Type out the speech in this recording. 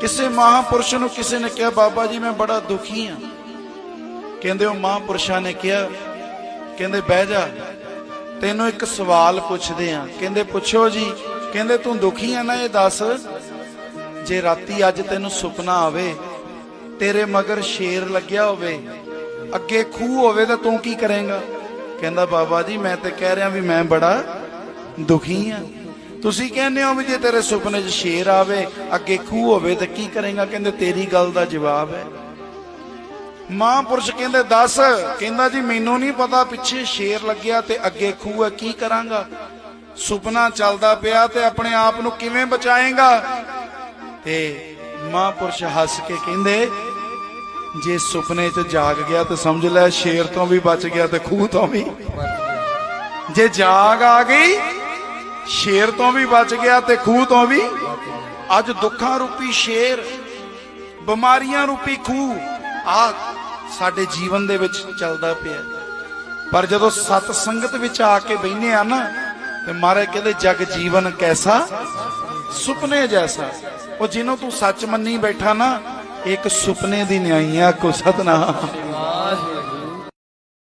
ਕਿਸੇ ਮਹਾਪੁਰਸ਼ ਨੂੰ ਕਿਸੇ ਨੇ ਕਿਹਾ, ਬਾਬਾ ਜੀ, ਮੈਂ ਬੜਾ ਦੁਖੀ ਹਾਂ। ਕਹਿੰਦੇ, ਉਹ ਮਹਾਪੁਰਸ਼ਾਂ ਨੇ ਕਿਹਾ। ਕਹਿੰਦੇ, ਬਹਿ ਜਾ, ਤੈਨੂੰ ਇੱਕ ਸਵਾਲ ਪੁੱਛਦੇ ਆ ਕਹਿੰਦੇ, ਪੁੱਛੋ ਜੀ। ਕਹਿੰਦੇ, ਤੂੰ ਦੁਖੀ ਆ ਨਾ, ਇਹ ਦੱਸ। ਜੇ ਰਾਤੀ ਅੱਜ ਤੈਨੂੰ ਸੁਪਨਾ ਆਵੇ, ਤੇਰੇ ਮਗਰ ਸ਼ੇਰ ਲੱਗਿਆ ਹੋਵੇ, ਅੱਗੇ ਖੂਹ ਹੋਵੇ ਤਾਂ ਤੂੰ ਕੀ ਕਰੇਂਗਾ? ਕਹਿੰਦਾ, ਬਾਬਾ ਜੀ, ਮੈਂ ਤੇ ਕਹਿ ਰਿਹਾ ਵੀ ਮੈਂ ਬੜਾ ਦੁਖੀ ਆ ਤੁਸੀਂ ਕਹਿੰਦੇ ਹੋ ਵੀ ਜੇ ਤੇਰੇ ਸੁਪਨੇ 'ਚ ਸ਼ੇਰ ਆਵੇ, ਅੱਗੇ ਖੂਹ ਹੋਵੇ, ਤਾਂ ਕੀ ਕਰੇਗਾ? ਕਹਿੰਦੇ, ਤੇਰੀ ਗੱਲ ਦਾ ਜਵਾਬ ਹੈ। ਮਹਾਂਪੁਰਸ਼ ਕਹਿੰਦੇ, ਦੱਸ। ਕਹਿੰਦਾ ਜੀ, ਮੈਨੂੰ ਨਹੀਂ ਪਤਾ ਪਿੱਛੇ ਸ਼ੇਰ ਲੱਗਿਆ ਤੇ ਅੱਗੇ ਖੂਹ ਹੈ, ਕੀ ਕਰਾਂਗਾ? ਸੁਪਨਾ ਚੱਲਦਾ ਪਿਆ ਤੇ ਆਪਣੇ ਆਪ ਨੂੰ ਕਿਵੇਂ ਬਚਾਏਗਾ? ਤੇ ਮਹਾਂਪੁਰਸ਼ ਹੱਸ ਕੇ ਕਹਿੰਦੇ, ਜੇ ਸੁਪਨੇ 'ਚ ਜਾਗ ਗਿਆ ਤਾਂ ਸਮਝ ਲੈ, ਸ਼ੇਰ ਤੋਂ ਵੀ ਬਚ ਗਿਆ ਤੇ ਖੂਹ ਤੋਂ ਵੀ। ਜੇ ਜਾਗ ਆ ਗਈ ਸ਼ੇਰ ਤੋਂ ਵੀ ਬਚ ਗਿਆ ਤੇ ਖੂਹ ਤੋਂ ਵੀ। ਅੱਜ ਦੁੱਖਾਂ ਰੂਪੀ ਸ਼ੇਰ, ਬਿਮਾਰੀਆਂ ਰੂਪੀ ਖੂਹ, ਆ ਸਾਡੇ ਜੀਵਨ ਦੇ ਵਿੱਚ ਚੱਲਦਾ ਪਿਆ। ਪਰ ਜਦੋਂ ਸਤ ਸੰਗਤ ਵਿੱਚ ਆ ਕੇ ਬੈਠਨੇ ਆ ਨਾ, ਤੇ ਮਹਾਰਾਜ ਕਹਿੰਦੇ, ਜਗ ਜੀਵਨ ਕੈਸਾ? ਸੁਪਨੇ ਜੈਸਾ। ਉਹ ਜਿਹਨੂੰ ਤੂੰ ਸੱਚ ਮੰਨੀ ਬੈਠਾ ਨਾ, ਇੱਕ ਸੁਪਨੇ ਦੀ ਨਿਆਈਆ ਕੋ ਸਤਨਾਮ।